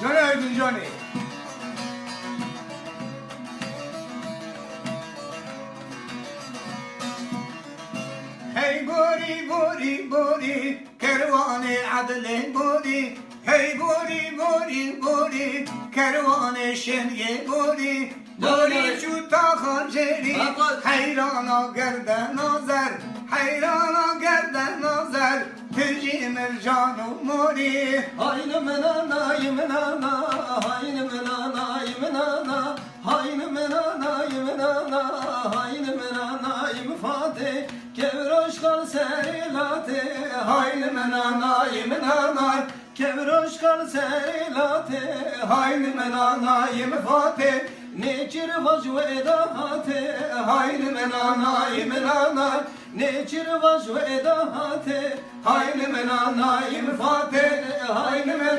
Johnny Johnny. Hey buri buri buri kervane adle buri Hey buri buri buri kervane şenye buri Buri çuta harceri Baba. hayrana gerden nazer Hayrana gerden nazer Tüci mercanı muri Haynı menana Haynı menana ymenana Haynı menana ymenana Haynı menana ymfate Kevroş kal serilate Haynı menana ymenana Kevroş kal serilate Haynı menana ymfate Neçir vajve edahate Haynı menana ymenana Neçir vajve edahate Haynı menana ymfate Haynı menana